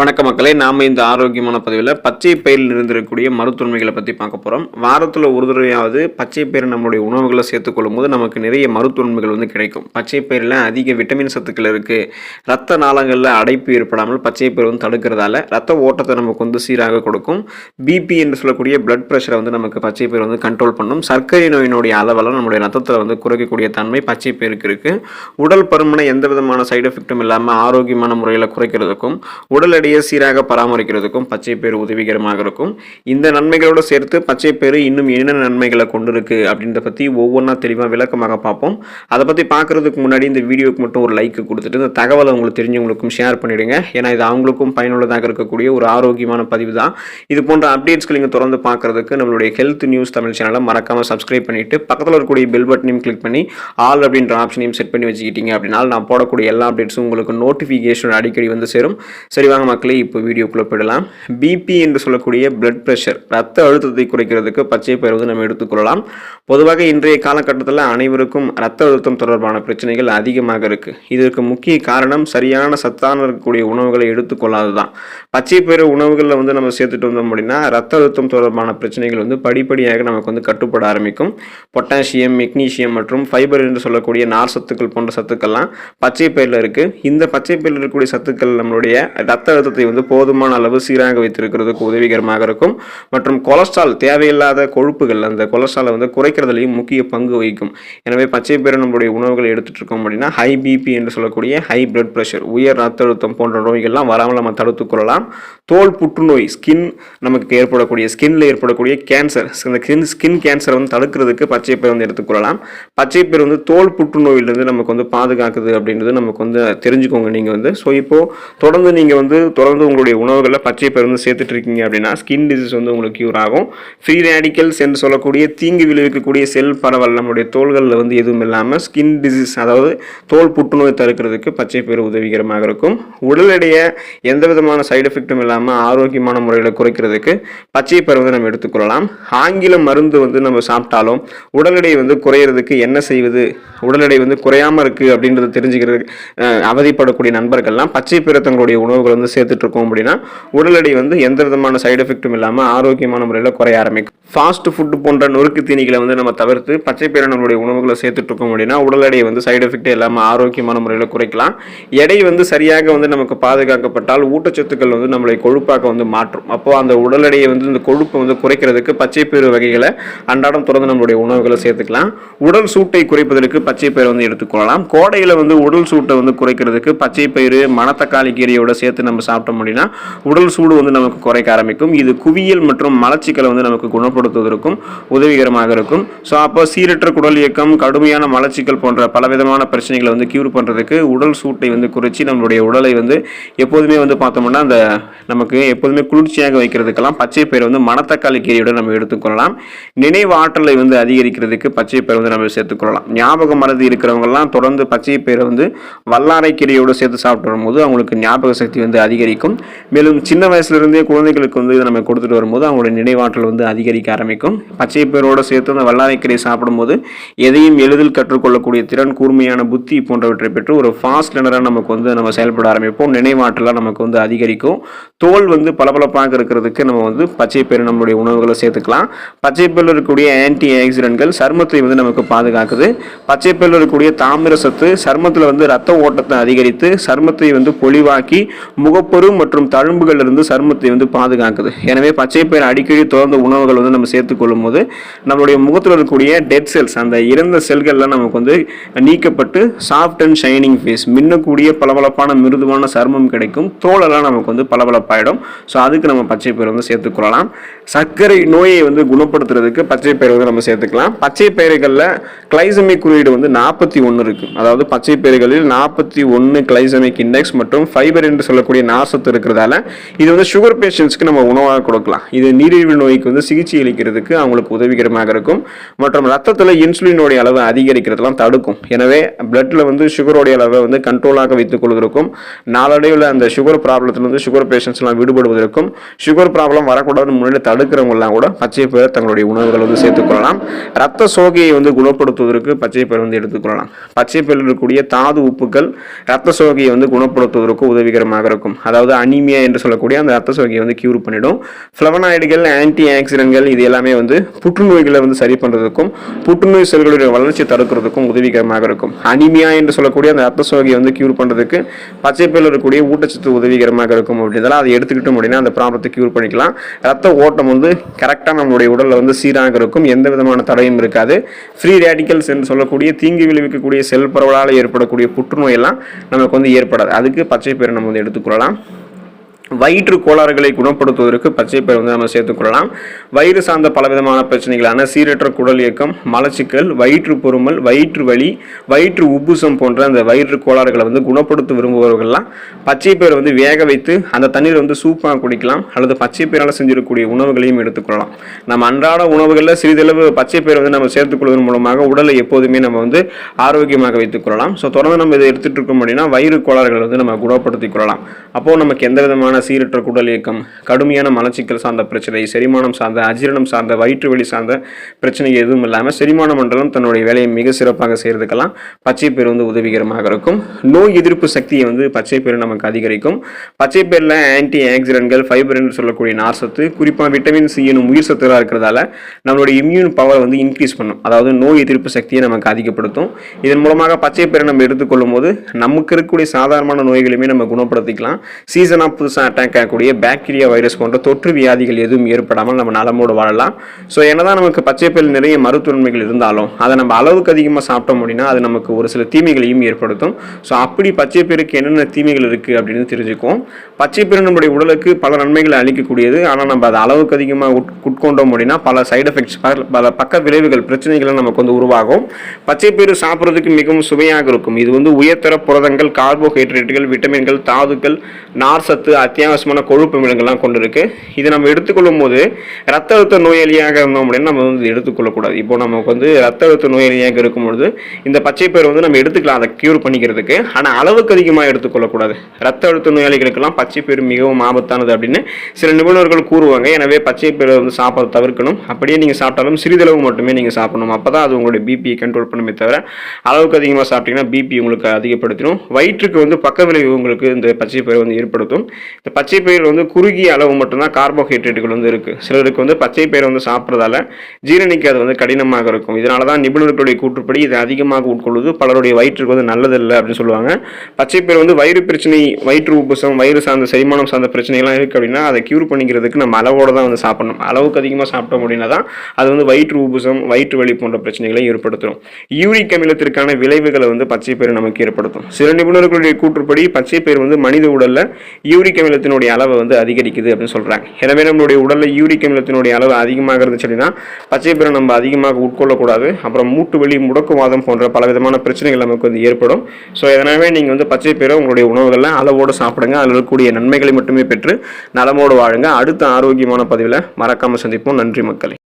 வணக்க மக்களே நாம் இந்த ஆரோக்கியமான பதிவில் பச்சை பயிரில் இருந்திருக்கக்கூடிய மருத்துவமைகளை பற்றி பார்க்க போகிறோம் வாரத்தில் ஒரு தடவையாவது பச்சை பயிர் நம்மளுடைய உணவுகளை சேர்த்துக்கொள்ளும் போது நமக்கு நிறைய மருத்துவன்மைகள் வந்து கிடைக்கும். பச்சை பயிரில் அதிக விட்டமின் சத்துக்கள் இருக்குது ரத்த நாளங்களில் அடைப்பு ஏற்படாமல் பச்சை பயிர் வந்து தடுக்கிறதால ரத்த ஓட்டத்தை நமக்கு வந்து சீராக கொடுக்கும். பிபி என்று சொல்லக்கூடிய பிளட் ப்ரெஷரை வந்து நமக்கு பச்சை பயிர் வந்து கண்ட்ரோல் பண்ணும். சர்க்கரை நோயினுடைய அளவெல்லாம் நம்மளுடைய ரத்தத்தில் வந்து குறைக்கக்கூடிய தன்மை பச்சை பயிருக்கு இருக்குது உடல் பருமனை எந்த விதமான சைடு எஃபெக்ட்டும் இல்லாமல் ஆரோக்கியமான முறையில் குறைக்கிறதுக்கும் உடல் செடியை சீராக பராமரிக்கிறதுக்கும் பச்சை பேர் உதவிகரமாக இருக்கும். இந்த நன்மைகளோடு சேர்த்து பச்சை பேர் இன்னும் என்னென்ன நன்மைகளை கொண்டிருக்கு அப்படின்றத பற்றி ஒவ்வொன்றா தெளிவாக விளக்கமாக பார்ப்போம். அதை பற்றி பார்க்குறதுக்கு முன்னாடி இந்த வீடியோக்கு மட்டும் ஒரு லைக் கொடுத்துட்டு இந்த தகவலை உங்களுக்கு தெரிஞ்சவங்களுக்கும் ஷேர் பண்ணிவிடுங்க ஏன்னா இது அவங்களுக்கும் பயனுள்ளதாக இருக்கக்கூடிய ஒரு ஆரோக்கியமான பதிவு தான். இது போன்ற அப்டேட்ஸ்கள் நீங்கள் தொடர்ந்து பார்க்குறதுக்கு நம்மளுடைய ஹெல்த் நியூஸ் தமிழ் சேனலை மறக்காமல் சப்ஸ்கிரைப் பண்ணிவிட்டு பக்கத்தில் இருக்கக்கூடிய பெல் பட்டனையும் கிளிக் பண்ணி ஆல் அப்படின்ற ஆப்ஷனையும் செட் பண்ணி வச்சுக்கிட்டீங்க அப்படின்னா நான் போடக்கூடிய எல்லா அப்டேட்ஸும் உங்களுக்கு நோட்டிஃபிகேஷன் அடிக்கடி வந்து சேரும். சரி வாங்க மக்களே இப்போ வீடியோக்குள்ளே போயிடலாம். பிபி என்று சொல்லக்கூடிய பிளட் ப்ரெஷர் ரத்த அழுத்தத்தை குறைக்கிறதுக்கு பச்சை பயிர் வந்து நம்ம எடுத்துக்கொள்ளலாம் பொதுவாக இன்றைய காலகட்டத்தில் அனைவருக்கும் ரத்த அழுத்தம் தொடர்பான பிரச்சனைகள் அதிகமாக இருக்குது இதற்கு முக்கிய காரணம் சரியான சத்தான இருக்கக்கூடிய உணவுகளை எடுத்துக்கொள்ளாது தான் பச்சை பயிறு உணவுகளில் வந்து நம்ம சேர்த்துட்டு வந்தோம் அப்படின்னா ரத்த அழுத்தம் தொடர்பான பிரச்சனைகள் வந்து படிப்படியாக நமக்கு வந்து கட்டுப்பட ஆரம்பிக்கும். பொட்டாசியம் மெக்னீசியம் மற்றும் ஃபைபர் என்று சொல்லக்கூடிய நார் சத்துக்கள் போன்ற சத்துக்கள்லாம் பச்சை பயிரில் இருக்குது இந்த பச்சை பயிரில் இருக்கக்கூடிய சத்துக்கள் நம்மளுடைய ரத்த ரத்தத்தை வந்து போதுமான அளவு சீராக வைத்திருக்கிறதுக்கு உதவிகரமாக இருக்கும். மற்றும் கொலஸ்ட்ரால் தேவையில்லாத கொழுப்புகள் அந்த கொலஸ்ட்ராலை வந்து குறைக்கிறதுலையும் முக்கிய பங்கு வகிக்கும். எனவே பச்சை பேர் நம்மளுடைய உணவுகள் எடுத்துட்டு இருக்கோம் அப்படின்னா ஹை பிபி என்று சொல்லக்கூடிய ஹை பிளட் ப்ரெஷர் உயர் ரத்த அழுத்தம் போன்ற நோய்கள்லாம் வராமல் நம்ம தடுத்துக் கொள்ளலாம். தோல் புற்றுநோய் ஸ்கின் நமக்கு ஏற்படக்கூடிய ஸ்கின்ல ஏற்படக்கூடிய கேன்சர் இந்த ஸ்கின் ஸ்கின் கேன்சரை வந்து தடுக்கிறதுக்கு பச்சை பயிர் வந்து எடுத்துக்கொள்ளலாம் பச்சை பயிர் வந்து தோல் புற்றுநோயிலிருந்து நமக்கு வந்து பாதுகாக்குது அப்படின்றது நமக்கு வந்து தெரிஞ்சுக்கோங்க நீங்கள் வந்து. ஸோ இப்போது தொடர்ந்து நீங்கள் வந்து தொடர்ந்து உங்களுடைய உணவுகளில் பச்சை பருந்து சேர்த்துட்டு இருக்கீங்க அப்படின்னா ஸ்கின் டிசீஸ் வந்து உங்களுக்கு க்யூர் ஆகும். ஃப்ரீ ரேடிக்கல்ஸ் என்று சொல்லக்கூடிய தீங்கு விளைவிக்கக்கூடிய செல் பரவல் நம்முடைய தோள்களில் வந்து எதுவும் இல்லாமல் ஸ்கின் டிசீஸ் அதாவது தோல் புற்றுநோய் தடுக்கிறதுக்கு பச்சை பயிர் உதவிகரமாக இருக்கும். உடல் எடையை எந்த விதமான சைடு எஃபெக்ட்டும் இல்லாமல் ஆரோக்கியமான முறையில் குறைக்கிறதுக்கு பச்சை பயிர் வந்து நம்ம எடுத்துக்கொள்ளலாம் ஆங்கில மருந்து வந்து நம்ம சாப்பிட்டாலும் உடல் எடை வந்து குறையிறதுக்கு என்ன செய்வது? உடல் எடை வந்து குறையாமல் இருக்குது அப்படின்றத தெரிஞ்சுக்கிற அவதிப்படக்கூடிய நண்பர்கள்லாம் பச்சை பிறத்தங்களுடைய உணவுகள் வந்து சேர்த்துட்ருக்கோம் அப்படின்னா உடல் எடை வந்து எந்த விதமான சைடு எஃபெக்ட்டும் இல்லாமல் ஆரோக்கியமான முறையில் குறைய ஆரம்பிக்கும். ஃபாஸ்ட் ஃபுட்டு போன்ற நொறுக்கு தீனிகளை வந்து நம்ம தவிர்த்து பச்சை பயிரை நம்மளுடைய உணவுகளை சேர்த்துட்டு இருக்கோம் அப்படின்னா உடல் எடையை வந்து சைடு எஃபெக்ட் இல்லாமல் ஆரோக்கியமான முறையில் குறைக்கலாம். எடை வந்து சரியாக வந்து நமக்கு பாதுகாக்கப்பட்டால் ஊட்டச்சத்துக்கள் வந்து நம்மளை கொழுப்பாக வந்து மாற்றும். அப்போ அந்த உடல் எடையை வந்து இந்த கொழுப்பை வந்து குறைக்கிறதுக்கு பச்சை பயிறு வகைகளை அன்றாடம் தொடர்ந்து நம்மளுடைய உணவுகளை சேர்த்துக்கலாம். உடல் சூட்டை குறைப்பதற்கு பச்சை பயிர் வந்து எடுத்துக்கொள்ளலாம். கோடையில் வந்து உடல் சூட்டை வந்து குறைக்கிறதுக்கு பச்சை பயிறு மணத்தக்காளி கீரையோட சேர்த்து நம்ம சாப்பிட்டோம் அப்படின்னா உடல் சூடு வந்து நமக்கு குறைக்க ஆரம்பிக்கும். இது குவியல் மற்றும் மலச்சிக்கலை வந்து நமக்கு குணப்படுத்துவதற்கும் உதவிகரமாக இருக்கும். ஸோ அப்போ சீரற்ற குடல் இயக்கம் கடுமையான மலச்சிக்கல் போன்ற பலவிதமான பிரச்சனைகளை வந்து கியூர் பண்ணுறதுக்கு உடல் சூட்டை வந்து குறைச்சி நம்மளுடைய உடலை வந்து எப்போதுமே வந்து பார்த்தோம்னா அந்த நமக்கு எப்போதுமே குளிர்ச்சியாக வைக்கிறதுக்கெல்லாம் பச்சை பயிர் வந்து மணத்தக்காளி கீரையோடு நம்ம எடுத்துக்கொள்ளலாம். நினைவு ஆற்றலை வந்து அதிகரிக்கிறதுக்கு பச்சை பயிர் வந்து நம்ம சேர்த்துக்கொள்ளலாம். ஞாபக மருந்து இருக்கிறவங்கலாம் தொடர்ந்து பச்சை பயிரை வந்து வல்லாரை கீரையோடு சேர்த்து சாப்பிட்டு வரும்போது அவங்களுக்கு ஞாபக சக்தி வந்து அதிகரிக்கும். மேலும் சின்ன வயசுலேருந்தே குழந்தைகளுக்கு வந்து இதை நம்ம கொடுத்துட்டு வரும்போது அவங்களுடைய நினைவாற்றல் வந்து அதிகரிக்க ஆரம்பிக்கும். பச்சை பயிரோடு சேர்த்து அந்த வல்லாரைக்கீரை சாப்பிடும்போது எதையும் எளிதில் கற்றுக்கொள்ளக்கூடிய திறன் கூர்மையான புத்தி போன்றவற்றை பெற்று ஒரு ஃபாஸ்ட் லேனராக நமக்கு வந்து நம்ம செயல்பட ஆரம்பிப்போம். நினைவாற்றலாம் நமக்கு வந்து அதிகரிக்கும். தோல் வந்து பளபளப்பாக இருக்கிறதுக்கு நம்ம வந்து பச்சை பயிர் நம்மளுடைய உணவுகளை சேர்த்துக்கலாம். பச்சை பயிரில் இருக்கக்கூடிய ஆன்டி ஆக்சிடென்ட்கள் சருமத்தை வந்து நமக்கு பாதுகாக்குது. பச்சை பயிரில் இருக்கக்கூடிய தாமிர சத்து சருமத்தில் வந்து ரத்த ஓட்டத்தை அதிகரித்து சருமத்தை வந்து பொலிவாக்கி முகப்பொரு மற்றும் தழும்புகளிலிருந்து சருமத்தை வந்து பாதுகாக்குது. எனவே பச்சை பயிர் அடிக்கடி தொடர்ந்து உணவுகள் வந்து நம்ம சேர்த்துக்கொள்ளும் போது நம்மளுடைய முகத்தில் இருக்கக்கூடிய டெட் செல்ஸ் அந்த இறந்த செல்கள்லாம் நமக்கு வந்து நீக்கப்பட்டு சாஃப்ட் அண்ட் ஷைனிங் ஃபேஸ் மின்னக்கூடிய பளபளப்பான மிருதுவான சர்மம் கிடைக்கும். தோலெல்லாம் நமக்கு வந்து பளபளப்பாயிடும். ஸோ அதுக்கு நம்ம பச்சை பயிர் வந்து சேர்த்துக்கொள்ளலாம். சர்க்கரை நோயை வந்து குணப்படுத்துறதுக்கு பச்சை பயிர் வந்து நம்ம சேர்த்துக்கலாம். பச்சை பயிர்களில் கிளைசமிக் குறியீடு வந்து நாற்பத்தி ஒன்று இருக்குது அதாவது பச்சை பயிர்களில் நாற்பத்தி ஒன்று கிளைசமிக் இண்டெக்ஸ் மற்றும் ஃபைபர் என்று சொல்லக்கூடிய நார்சத்து இருக்கிறதால இது வந்து சுகர் பேஷண்ட்ஸ்க்கு நம்ம உணவாக கொடுக்கலாம். இது நீரிழிவு நோய்க்கு வந்து சிகிச்சை அளிக்கிறதுக்கு அவங்களுக்கு உதவிகரமாக இருக்கும். மற்றும் ரத்தத்தில் இன்சுலினுடைய அளவை அதிகரிக்கிறதெல்லாம் தடுக்கும். எனவே பிளட்டில் வந்து சுகருடைய அளவை வந்து கண்ட்ரோலாக வைத்துக் கொள்வதற்கும் நாளடைவில் அந்த சுகர் ப்ராப்ளத்திலிருந்து சுகர் பேஷண்ட்ஸ்லாம் விடுபடுவதற்கும் சுகர் ப்ராப்ளம் வரக்கூடாதுன்னு முன்னாடி தடுக்கிறவங்கலாம் கூட பச்சை பயிர் தங்களுடைய உணவுகள் வந்து சேர்த்துக்கொள்ளலாம் ரத்த சோகையை வந்து குணப்படுத்துவதற்கு பச்சை பயிர் வந்து எடுத்துக்கொள்ளலாம் பச்சை பயிரில் இருக்கக்கூடிய தாது உப்புக்கள் ரத்த சோகையை வந்து குணப்படுத்துவதற்கு உதவிகரமாக இருக்கும். அதாவது அனிமியா என்று சொல்லக்கூடிய அந்த ரத்த சோகையை வந்து கியூர் பண்ணிடும். ஃப்ளவனாய்டுகள் ஆன்டி ஆக்சிடென்ட்கள் இது எல்லாமே வந்து புற்றுநோய்களை வந்து சரி பண்ணுறதுக்கும் புற்றுநோய் செல்களுடைய வளர்ச்சி தடுக்கிறதுக்கும் உதவிகரமாக இருக்கும். அனிமியா என்று சொல்லக்கூடிய அந்த ரத்த சோகையை வந்து கியூர் பண்ணுறதுக்கு பச்சை பயிரில் இருக்கக்கூடிய ஊட்டச்சத்து உதவிகரமாக இருக்கும். அப்படின்றதால அதை எடுத்துக்கிட்டோம் அப்படின்னா அந்த ப்ராப்ளத்தை கியூர் பண்ணிக்கலாம். ரத்த ஓட்டம் வந்து கரெக்டாக நம்மளுடைய உடலில் வந்து சீராக இருக்கும். எந்த விதமான தடையும் இருக்காது. ஃப்ரீ ரேடிக்கல்ஸ் என்று சொல்லக்கூடிய தீங்கு விளைவிக்கக்கூடிய செல் பரவலால் ஏற்படக்கூடிய புற்றுநோய் எல்லாம் நமக்கு வந்து ஏற்படாது. அதுக்கு பச்சை பயிரை நம்ம வந்து எடுத்துக்கொள்ளலாம். வயிற்று கோளாறுகளை குணப்படுத்துவதற்கு பச்சை பயிர் வந்து நம்ம சேர்த்துக்கொள்ளலாம் வயிறு சார்ந்த பலவிதமான பிரச்சனைகளான சீரற்ற குடல் இயக்கம் மலச்சிக்கல் வயிற்று பொறுமல் வயிற்று வலி வயிற்று உப்புசம் போன்ற அந்த வயிற்று கோளாறுகளை வந்து குணப்படுத்த விரும்புபவர்கள்லாம் பச்சை பயிர் வந்து வேக வைத்து அந்த தண்ணீரை வந்து சூப்பாக குடிக்கலாம் அல்லது பச்சை பயிரால் செஞ்சிருக்கக்கூடிய உணவுகளையும் எடுத்துக்கொள்ளலாம் நம்ம அன்றாட உணவுகளில் சிறிதளவு பச்சை பயிர் வந்து நம்ம சேர்த்துக்கொள்வதன் மூலமாக உடலை எப்போதுமே நம்ம வந்து ஆரோக்கியமாக வைத்துக் கொள்ளலாம். ஸோ தொடர்ந்து நம்ம இதை எடுத்துகிட்டு இருக்கோம் அப்படின்னா வயிறு கோளாறுகளை வந்து நம்ம குணப்படுத்திக் கொள்ளலாம். அப்போது நமக்கு எந்த விதமான சீரற்ற குடல் இயக்கம் கடுமையான மலச்சிக்கல் சார்ந்த பிரச்சனை செரிமானம் சார்ந்த அஜீரணம் சார்ந்த வயிற்று வலி சார்ந்த பிரச்சனை எதுவும் இல்லாமல் செரிமான மண்டலம் தன்னுடைய வேலையை மிக சிறப்பாக செய்கிறதுக்கெல்லாம் பச்சை பயிர் வந்து உதவிகரமாக இருக்கும். நோய் எதிர்ப்பு சக்தியை வந்து பச்சை பயிர் நமக்கு அதிகரிக்கும். பச்சை பயிரில் ஆன்டி ஆக்சிடென்ட்கள் ஃபைபர் என்று சொல்லக்கூடிய நார்சத்து குறிப்பாக விட்டமின் சி எனும் உயிர் சத்துகளாக இருக்கிறதால நம்மளுடைய இம்யூன் பவர் வந்து இன்க்ரீஸ் பண்ணும். அதாவது நோய் எதிர்ப்பு சக்தியை நமக்கு அதிகப்படுத்தும். இதன் மூலமாக பச்சை பயிரை நம்ம எடுத்துக்கொள்ளும் போது நமக்கு இருக்கக்கூடிய சாதாரணமான நோய்களையுமே நம்ம குணப்படுத்திக்கலாம். சீசனாக புதுசாக அட்டாக் ஆகக்கூடிய பாக்டீரியா வைரஸ் போன்ற தொற்று வியாதிகள் எதுவும் ஏற்படாமல் நம்ம நலமோடு வாழலாம். ஸோ என்னதான் நமக்கு பச்சை நிறைய மருத்துவன்மைகள் இருந்தாலும் அதை நம்ம அளவுக்கு அதிகமாக சாப்பிட்டோம் அப்படின்னா அது நமக்கு ஒரு சில தீமைகளையும் ஏற்படுத்தும். ஸோ அப்படி பச்சை பயிருக்கு என்னென்ன தீமைகள் இருக்குது அப்படின்னு தெரிஞ்சுக்குவோம். பச்சை பயிர் நம்முடைய உடலுக்கு பல நன்மைகளை அளிக்கக்கூடியது. ஆனால் நம்ம அதை அளவுக்கு அதிகமாக உட் உட்கொண்டோம் அப்படின்னா பல சைடு எஃபெக்ட்ஸ் பல பக்க விளைவுகள் பிரச்சனைகள் நமக்கு வந்து உருவாகும். பச்சை சாப்பிட்றதுக்கு மிகவும் சுவையாக இருக்கும். இது வந்து உயர்தர புரதங்கள் கார்போஹைட்ரேட்டுகள் விட்டமின்கள் தாதுக்கள் நார் சத்து அத்தியாவசியமான கொழுப்பு அமிலங்கள்லாம் கொண்டு இருக்கு இதை நம்ம எடுத்துக்கொள்ளும் போது ரத்த அழுத்த நோயாளியாக இருந்தோம் அப்படின்னா நம்ம வந்து எடுத்துக்கொள்ளக்கூடாது. இப்போ நமக்கு வந்து ரத்த அழுத்த நோயாளியாக இருக்கும் பொழுது இந்த பச்சை பயிர் வந்து நம்ம எடுத்துக்கலாம் அதை கியூர் பண்ணிக்கிறதுக்கு. ஆனால் அளவுக்கு அதிகமாக எடுத்துக்கொள்ளக்கூடாது. ரத்த அழுத்த நோயாளிகளுக்கெல்லாம் பச்சை பயிர் மிகவும் ஆபத்தானது அப்படின்னு சில நிபுணர்கள் கூறுவாங்க. எனவே பச்சை பயிரை வந்து சாப்பிட தவிர்க்கணும். அப்படியே நீங்கள் சாப்பிட்டாலும் சிறிதளவு மட்டுமே நீங்கள் சாப்பிடணும். அப்போ தான் அது உங்களுடைய பிபியை கண்ட்ரோல் பண்ணுமே தவிர அளவுக்கு அதிகமாக சாப்பிட்டீங்கன்னா பிபி உங்களுக்கு அதிகப்படுத்திடும். வயிற்றுக்கு வந்து பக்க விளைவு உங்களுக்கு இந்த பச்சை பயிர் வந்து ஏற்படுத்தும். இந்த பச்சை பயிர் வந்து குறுகிய அளவு மட்டும்தான் கார்போஹைட்ரேட்டுகள் வந்து இருக்குது சிலருக்கு வந்து பச்சை பயிர் வந்து சாப்பிட்றதால ஜீரணிக்க அது வந்து கடினமாக இருக்கும். இதனால தான் நிபுணர்களுடைய கூற்றுப்படி இதை அதிகமாக உட்கொள்வது பலருடைய வயிற்றுக்கு வந்து நல்லதில்லை அப்படின்னு சொல்லுவாங்க. பச்சை பயிர் வந்து வயிறு பிரச்சனை வயிற்று உப்புசம் வயிறு சார்ந்த செரிமானம் சார்ந்த பிரச்சனைகள்லாம் இருக்குது அப்படின்னா அதை க்யூர் பண்ணிக்கிறதுக்கு நம்ம அளவோடு தான் வந்து சாப்பிடணும். அளவுக்கு அதிகமாக சாப்பிட்டோம் அப்படின்னா தான் அது வந்து வயிற்று உப்புசம் வயிற்று வலி போன்ற பிரச்சனைகளை ஏற்படுத்தும். யூரிக் அமிலத்திற்கான விளைவுகளை வந்து பச்சை பயிர் நமக்கு ஏற்படுத்தும். சில நிபுணர்களுடைய கூற்றுப்படி பச்சை பயிர் வந்து மனித உடலில் யூரிக் அமிலத்தினுடைய அளவு வந்து அதிகரிக்குது அப்படின்னு சொல்கிறாங்க எனவே நம்மளுடைய உடலில் யூரிக் அமிலத்தினுடைய அளவு அதிகமாக இருந்துச்சு அப்படின்னா பச்சை பயிரை நம்ம அதிகமாக உட்கொள்ளக்கூடாது. அப்புறம் மூட்டு வலி முடக்குவாதம் போன்ற பலவிதமான பிரச்சனைகள் நமக்கு வந்து ஏற்படும். ஸோ எதனாவே நீங்கள் வந்து பச்சை பயிரை உங்களுடைய உணவுகளில் அளவோடு சாப்பிடுங்க. அதில் இருக்கக்கூடிய நன்மைகளை மட்டுமே பெற்று நலமோடு வாழுங்க. அடுத்த ஆரோக்கியமான பதிவில் மறக்காமல் சந்திப்போம். நன்றி மக்களே.